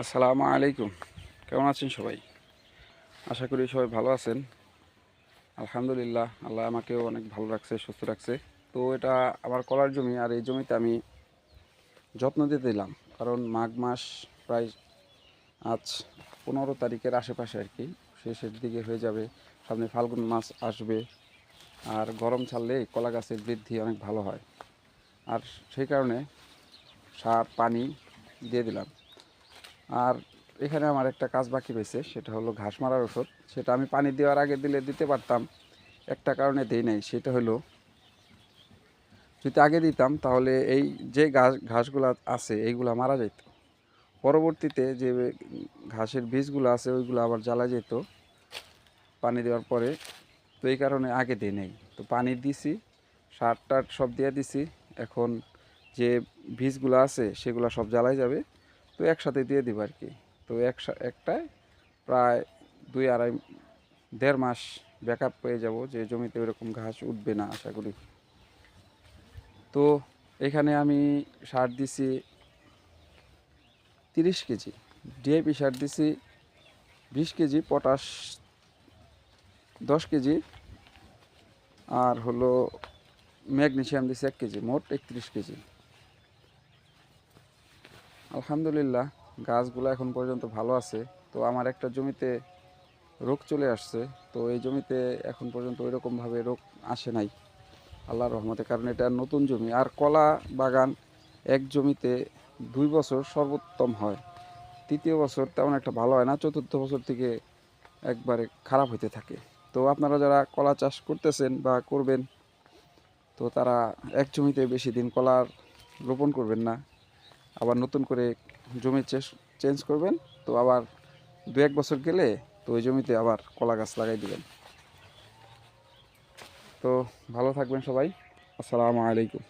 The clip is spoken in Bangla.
আসসালামু আলাইকুম। কেমন আছেন সবাই? আশা করি সবাই ভালো আছেন। আলহামদুলিল্লাহ, আল্লাহ আমাকেও অনেক ভালো রাখছে, সুস্থ রাখছে। তো এটা আমার কলার জমি, আর এই জমিতে আমি যত্ন দিতে দিলাম কারণ মাঘ মাস প্রায় আজ পনেরো তারিখের আশেপাশে আর কি। শেষের দিকে হয়ে যাবে। সামনে ফাল্গুন মাস আসবে। আর গরম ছাড়লে কলা গাছের বৃদ্ধি অনেক ভালো হয়। আর সেই কারণে সার, পানি দিয়ে দিলাম। আর এখানে আমার একটা কাজ বাকি রয়েছে, সেটা হলো ঘাস মারার ওষুধ। সেটা আমি পানি দেওয়ার আগে দিলে দিতে পারতাম, একটা কারণে দেই নাই, সেটা হলো যদি আগে দিতাম তাহলে এই যে ঘাস, ঘাসগুলো আছে এইগুলো মারা যেত। পরবর্তীতে যে ঘাসের বীজগুলো আছে ওইগুলো আবার জ্বালা যেত পানি দেওয়ার পরে। তো এই কারণে আগে দিই নেই। তো পানি দিছি সার টার সব দিয়ে দিছি। এখন যে বীজগুলো আছে সেগুলো সব জ্বালাই যাবে, তো একসাথে দিয়ে দিব আর কি। তো একসা একটায় প্রায় দুই আড়াই, দেড় মাস ব্যাকআপ পেয়ে যাব যে জমিতে ওইরকম ঘাস উঠবে না আশা করি। তো এখানে আমি সার দিছি তিরিশ কেজি ডিএপি সার দিছি বিশ কেজি, পটাশ দশ কেজি, আর হলো ম্যাগনেশিয়াম দিছি এক কেজি, মোট একত্রিশ কেজি। আলহামদুলিল্লাহ, গাছগুলো এখন পর্যন্ত ভালো আছে। তো আমার একটা জমিতে রোগ চলে আসছে, তো এই জমিতে এখন পর্যন্ত ওইরকমভাবে রোগ আসে নাই। আল্লাহর রহমতের কারণে এটা নতুন জমি। আর কলা বাগান এক জমিতে দুই বছর সর্বোত্তম হয়। তৃতীয় বছর তেমন একটা ভালো হয় না, চতুর্থ বছর থেকে একবারে খারাপ হইতে থাকে। তো আপনারা যারা কলা চাষ করতেছেন বা করবেন, তো তারা এক জমিতে বেশি দিন কলার রোপণ করবেন না। আবার নতুন করে জমি চেঞ্জ করবেন, তো আবার দু এক বছর গেলে তো ওই জমিতে আবার কলা গাছ লাগাই দেবেন। তো ভালো থাকবেন সবাই। আসসালামু আলাইকুম।